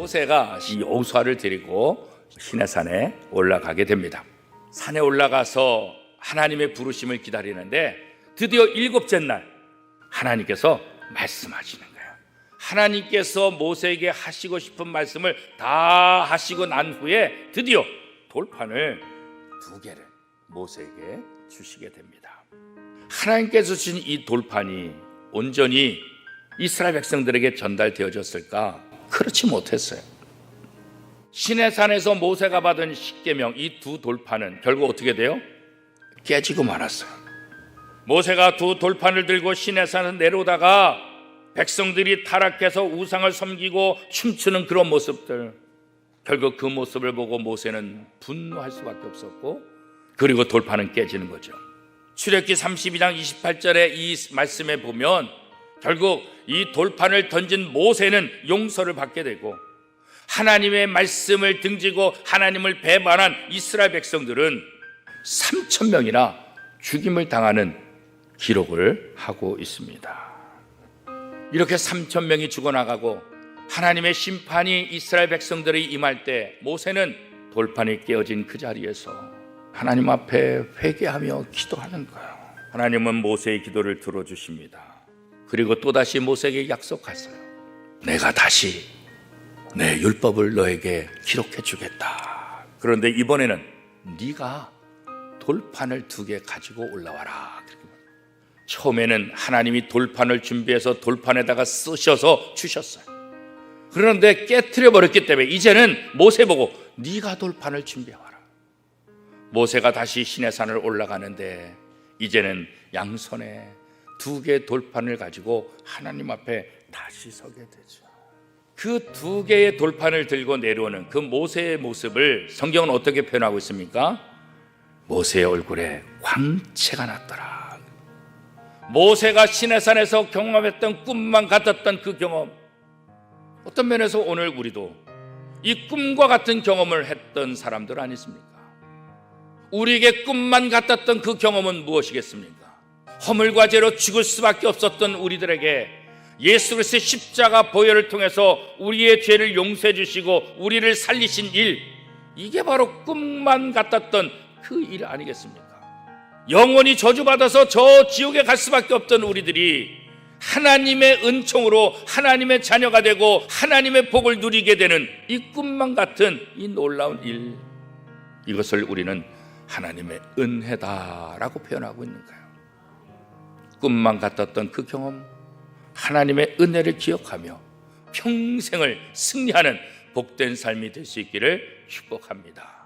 모세가 이 여호수아를 데리고 시내산에 올라가게 됩니다. 산에 올라가서 하나님의 부르심을 기다리는데 드디어 일곱째 날 하나님께서 말씀하시는 거예요. 하나님께서 모세에게 하시고 싶은 말씀을 다 하시고 난 후에 드디어 돌판을 두 개를 모세에게 주시게 됩니다. 하나님께서 주신 이 돌판이 온전히 이스라엘 백성들에게 전달되어졌을까? 그렇지 못했어요. 시내산에서 모세가 받은 십계명 이 두 돌판은 결국 어떻게 돼요? 깨지고 말았어요. 모세가 두 돌판을 들고 시내산을 내려오다가 백성들이 타락해서 우상을 섬기고 춤추는 그런 모습들 결국 그 모습을 보고 모세는 분노할 수밖에 없었고 그리고 돌판은 깨지는 거죠. 출애기 32장 28절에 이 말씀에 보면 결국 이 돌판을 던진 모세는 용서를 받게 되고 하나님의 말씀을 등지고 하나님을 배반한 이스라엘 백성들은 3천 명이나 죽임을 당하는 기록을 하고 있습니다. 이렇게 3천 명이 죽어나가고 하나님의 심판이 이스라엘 백성들이 임할 때 모세는 돌판이 깨어진 그 자리에서 하나님 앞에 회개하며 기도하는 거예요. 하나님은 모세의 기도를 들어주십니다. 그리고 또다시 모세에게 약속하세요. 내가 다시 내 율법을 너에게 기록해 주겠다. 그런데 이번에는 네가 돌판을 두 개 가지고 올라와라. 처음에는 하나님이 돌판을 준비해서 돌판에다가 쓰셔서 주셨어요. 그런데 깨뜨려 버렸기 때문에 이제는 모세 보고 네가 돌판을 준비해와라. 모세가 다시 시내산을 올라가는데 이제는 양손에 두 개의 돌판을 가지고 하나님 앞에 다시 서게 되죠. 그 두 개의 돌판을 들고 내려오는 그 모세의 모습을 성경은 어떻게 표현하고 있습니까? 모세의 얼굴에 광채가 났더라. 모세가 시내산에서 경험했던 꿈만 같았던 그 경험. 어떤 면에서 오늘 우리도 이 꿈과 같은 경험을 했던 사람들 아니십니까? 우리에게 꿈만 같았던 그 경험은 무엇이겠습니까? 허물과 죄로 죽을 수밖에 없었던 우리들에게 예수 그리스도의 십자가 보혈을 통해서 우리의 죄를 용서해 주시고 우리를 살리신 일 이게 바로 꿈만 같았던 그 일 아니겠습니까? 영원히 저주받아서 저 지옥에 갈 수밖에 없던 우리들이 하나님의 은총으로 하나님의 자녀가 되고 하나님의 복을 누리게 되는 이 꿈만 같은 이 놀라운 일 이것을 우리는 하나님의 은혜다라고 표현하고 있는 거예요. 꿈만 같았던 그 경험 하나님의 은혜를 기억하며 평생을 승리하는 복된 삶이 될 수 있기를 축복합니다.